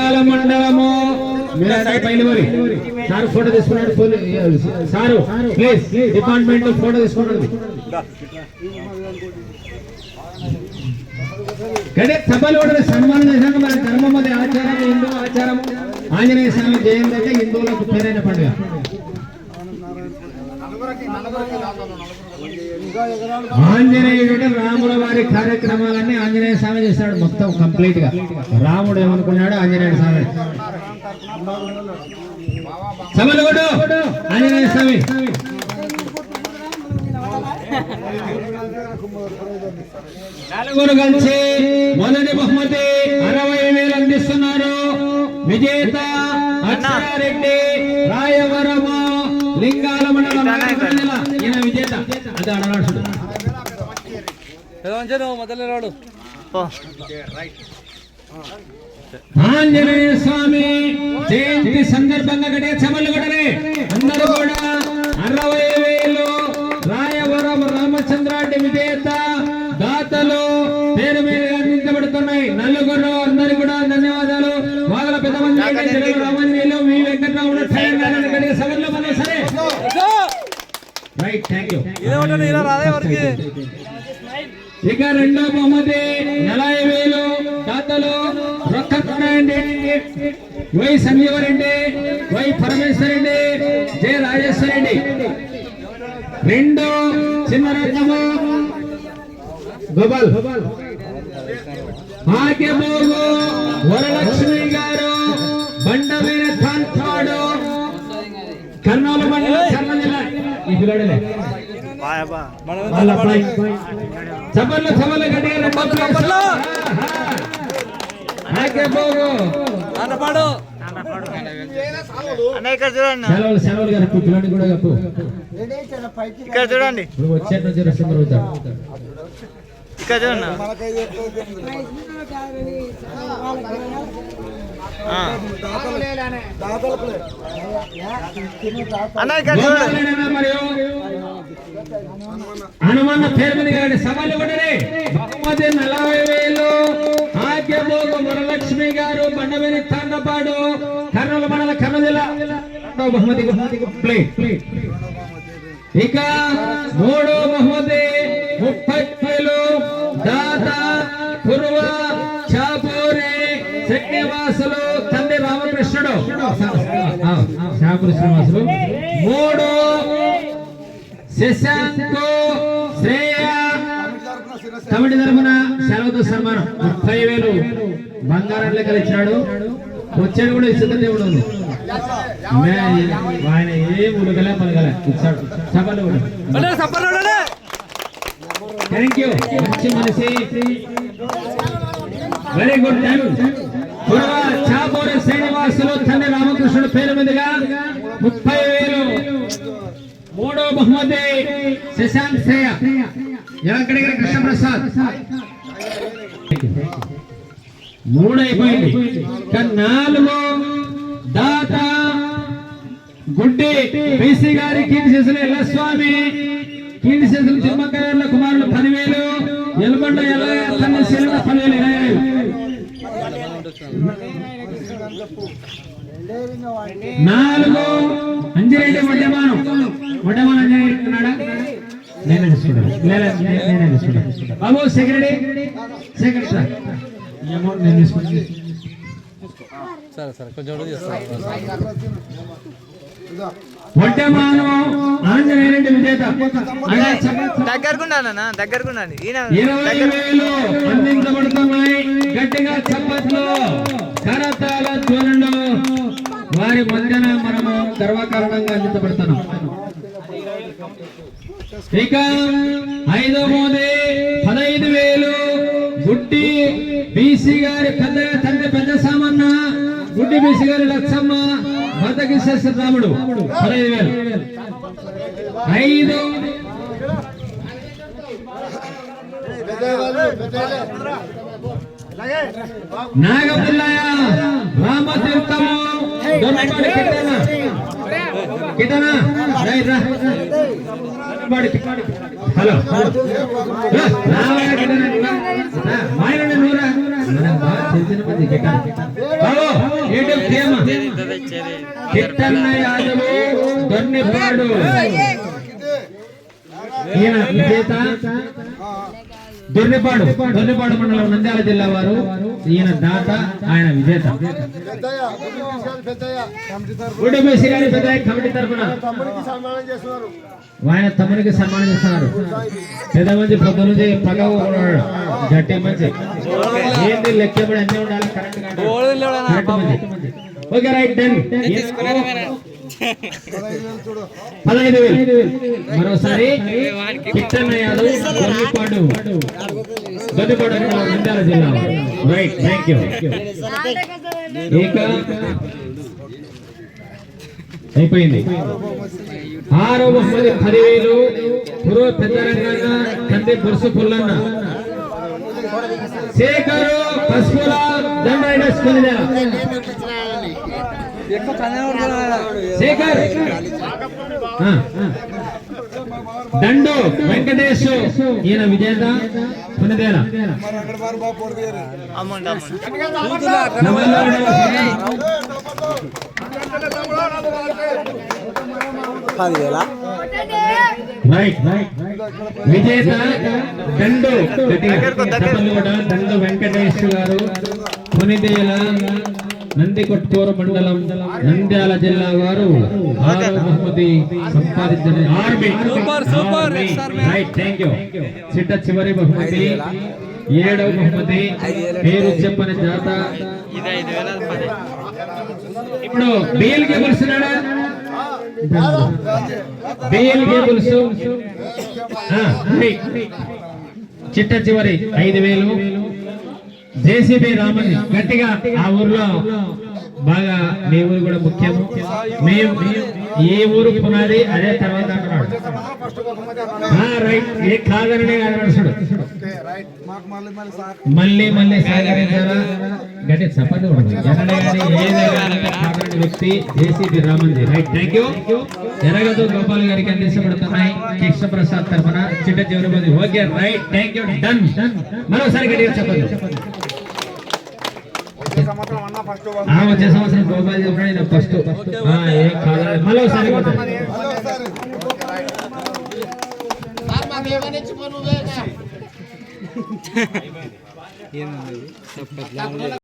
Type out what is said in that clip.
లింగాల మండలము. మీరు sir photo తీసుకున్నాడు సారు ప్లీజ్ డిపార్ట్మెంట్ ఫోటో తీసుకున్నాడు. కడే సభలు కూడా సన్మానం చేశాను మన ధర్మం అది ఆచారం హిందూ ఆచారం. ఆంజనేయ స్వామి జయంతి అంటే హిందువులకు పేరైన పండుగ. ఆంజనేయుడు రాముల వారి కార్యక్రమాలన్నీ ఆంజనేయ స్వామి చేస్తాడు మొత్తం కంప్లీట్గా. రాముడు ఏమనుకున్నాడు? ఆంజనేయ స్వామి. కొట్టు. ఆంజనేయ స్వామి. నలుగురు కలిసి మొదటి బహుమతి అరవై వేలు అందిస్తున్నారు. విజేత అక్షరారెడ్డి రాయవరము లింగాల మండలం. జిల్లా. ఈయన విజేత అది మొదలు ఆంజనేయ స్వామి జయంతి సందర్భంగా గడియ చమలు కొడరే అందరూ కూడా అరవై వేలు రాయవరం రామచంద్రారెడ్డి విజేత దాతలు పేరు మీద అందించబడుతున్నాయి నలుగురు అందరు కూడా ధన్యవాదాలు. వాగల పెద్ద మంది రామాంజనేయులు మీ వెంకటరాముడు టైం గారు గడియ సభల్లో మనం సరే రైట్ థ్యాంక్ యూ ఇలా రాదే వరకు ఇక రెండో బహుమతి నలభై వేలు దాతలు Rokkareddy Y Sanjeevareddy Y Parameshwarreddy J Rajeshwarreddy. రెండు చిన్న రత్నము గోపాల్. భాగ్యమోగు వరలక్ష్మి చపర్లు గట్టిగా చపర్లు నాకే పోగు. అన్నపాడు అన్న ఇక్కడ చూడండి. సెలవులు సెలవులు గారు పిల్లని కూడా కప్పు ఇక్కడ చూడండి. ఇప్పుడు వచ్చే నుంచి రసం అవుతాడు ఇక్కడ చూడండి. ఆ. అన్న ఇక్కడ చూడండి. మరియు హనుమన్న పేరు మీద గారి సభలు కొట్టరే. బహుమతి నలభై వేలు. ఆద్యభోగ వరలక్ష్మి గారు బండమేని తాండపాడు. కర్నూలు మండల కర్నూలు జిల్లా. బహుమతి ఇక మూడో బహుమతి ముప్పై వేలు దాత కురువ చాపూరి శ్రీనివాసులు తండ్రి రామకృష్ణుడు. చాపూరి శ్రీనివాసులు. మూడు శశాంకు శ్రేయ. కమిటీ తరఫున సెలవుతో సన్మానం. ముప్పై వేలు బంగారం లెక్కలు ఇచ్చినాడు వచ్చాడు కూడా ఇస్తుంది దేవుడు. ఆయన ఏం ఉడకలే పలకలే. ఇచ్చాడు. సభలు థ్యాంక్ యూ మంచి మనిషి very good time Kurava Chapuri Srinivasulu తండ్రి రామకృష్ణుడు పేరు మీదుగా ముప్పై వేలు మూడో బహుమతి శశాంక్ శ్రేయ. ఎవరికడిగిన కృష్ణప్రసాద్. మూడు అయిపోయింది నాలుగు దాత గుడ్డి బీసీ గారి కీర్తి చేసిన ఎల్లస్వామి. కీర్తి చేసిన తిమ్మకాయల కుమారులు పదివేలు ఎల్బండ ఎల్ల పదివేలు ఇరవై వేలు నాలుగు అంజిరెడ్డి వడ్డమానం. వడ్డమానం అంజరెడ్డి నేనే తీసుకుంటాను నేనే బాబు సెక్రటరీ సెక్రటరీ సార్ ఈ అమౌంట్ నేను తీసుకుంటాను సరే సరే కొంచెం వడ్డమానం ఆంజనేయుడి విజేత ఈయన ఇరవై వేలు అందించబడుతున్నాయి గట్టిగా చప్పట్లు కరతాల చూడండి. వారి మధ్యన మనము గర్వకారణంగా అందించబడుతున్నాం ఇక ఐదో మోది పదహైదు వేలు. గుడ్డి బీసీ గారి పెద్ద తండ్రి పెద్ద సామన్న. గుడ్డి బీసీ గారి లక్షమ్మ బతకిశ్వర రాముడు పదహైదు వేలు. ఐదు నాగపుల్లయ్య రామతీర్థము. హలో రా, రావయ్య కిట్టన? రా. రా, మాయనుండి నువ్వు రా. మనం బాగా తెలిసిన మంది కిట్టన? బాబు తేమ కిట్టన్న యాదవ్ దొన్నిపాడు ఈయన విజేత. దొర్నిపాడు దొర్నిపాడు మండలం నంద్యాల జిల్లా వారు. ఈయన దాత ఆయన విజేత. పెద్దయ్య కమిటీ తరఫున. ఆయన తమ్మునికి సన్మానం చేస్తున్నారు. పెద్ద మంది పొద్దు నుంచి పగ ఉన్నాడు. గట్టి మంచి. ఏంటి లెక్కబడి అన్నీ ఉండాలి? కరెక్ట్ కరెక్ట్ మంచి. Okay right done. పదహైదు వేలు మరోసారి కిట్టన్న యాదవ్ దొన్నిపాడు నంద్యాల జిల్లా. రైట్ థ్యాంక్ యూ ఇక అయిపోయింది. ఆరో బహుమతి పదివేలు పురో పెద్దరంగన్న తండ్రి బురుసు పుల్లన్న. శేఖరు పసుపుల దండ శేఖర్. దండు వెంకటేష్ ఈయన విజేత రైట్ రైట్. విజేత దండు దండు వెంకటేష్ గారు పునిదేల నందికొట్కూరు మండలం నంద్యాల జిల్లా వారు ఆరో బహుమతి సంపాదించిన ఆర్మీ. రైట్ థ్యాంక్ యూ చిట్ట చివరి బహుమతి ఏడవ బహుమతి పేరు చెప్పని జాత. ఇప్పుడు బిఎల్ కేబుల్స్ బిఎల్ కేబుల్స్. చిట్ట చివరి ఐదు వేలు. జేసీబీ రామన్ గట్టిగా ఆ ఊర్లో బాగా మీ ఊరు కూడా ముఖ్యము మేము ఏ ఊరు పునాది అదే తర్వాత అంటున్నాడు. రైట్ ఏ కాదననే కాదు నడుచుడు మళ్ళీ మళ్ళీ సహకరించారా గట్టి చప్పటి కొడదు. ఎన్నడే గాని ఏదే వ్యక్తి JCB Ramanji right thank you ఎరగదు Gopal గారికి అందించబడుతున్నాయి కృష్ణ ప్రసాద్ తరఫున చిట్ట చివరి మంది. Okay right thank you done మరోసారి గట్టిగా చెప్పండి సంవత్సరం అన్న ఫస్ట్ ఆ వచ్చే సంవత్సరం గోపాల్ చెప్పిన ఫస్ట్ ఏం కాదు మరోసారి కొట్టండి. ఏంది